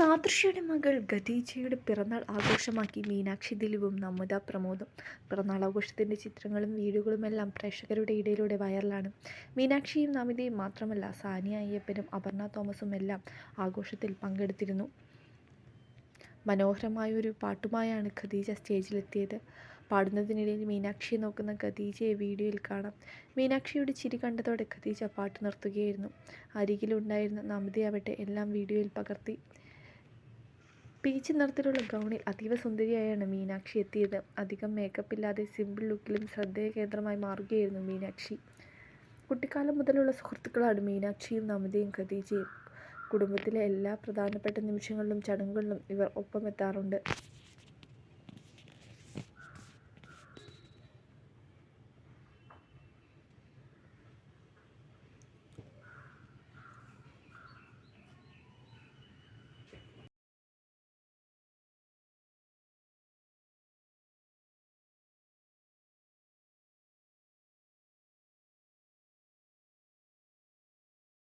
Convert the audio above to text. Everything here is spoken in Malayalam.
നാദൃഷയുടെ മകൾ ഖദീജയുടെ പിറന്നാൾ ആഘോഷമാക്കി മീനാക്ഷി ദിലീപും നമിത പ്രമോദും. പിറന്നാൾ ആഘോഷത്തിന്റെ ചിത്രങ്ങളും വീഡിയോകളുമെല്ലാം പ്രേക്ഷകരുടെ ഇടയിലൂടെ വൈറലാണ്. മീനാക്ഷിയും നമിതയും മാത്രമല്ല സാനിയ അയ്യപ്പനും അപർണ തോമസും എല്ലാം ആഘോഷത്തിൽ പങ്കെടുത്തിരുന്നു. മനോഹരമായൊരു പാട്ടുമായാണ് ഖദീജ സ്റ്റേജിലെത്തിയത്. പാടുന്നതിനിടയിൽ മീനാക്ഷിയെ നോക്കുന്ന ഖദീജയെ വീഡിയോയിൽ കാണാം. മീനാക്ഷിയുടെ ചിരി കണ്ടതോടെ ഖദീജ പാട്ട് നിർത്തുകയായിരുന്നു. അരികിലുണ്ടായിരുന്ന നമിതയാവട്ടെ എല്ലാം വീഡിയോയിൽ പകർത്തി. പീച്ച് നിറത്തിലുള്ള ഗൗണിൽ അതീവ സുന്ദരിയായാണ് മീനാക്ഷി എത്തിയത്. അധികം മേക്കപ്പ് ഇല്ലാതെ സിമ്പിൾ ലുക്കിലും ശ്രദ്ധേയ കേന്ദ്രമായി മാറുകയായിരുന്നു മീനാക്ഷി. കുട്ടിക്കാലം മുതലുള്ള സുഹൃത്തുക്കളാണ് മീനാക്ഷിയും നമിതയും ഖദീജയും. കുടുംബത്തിലെ എല്ലാ പ്രധാനപ്പെട്ട നിമിഷങ്ങളിലും ചടങ്ങുകളിലും ഇവർ ഒപ്പമെത്താറുണ്ട്.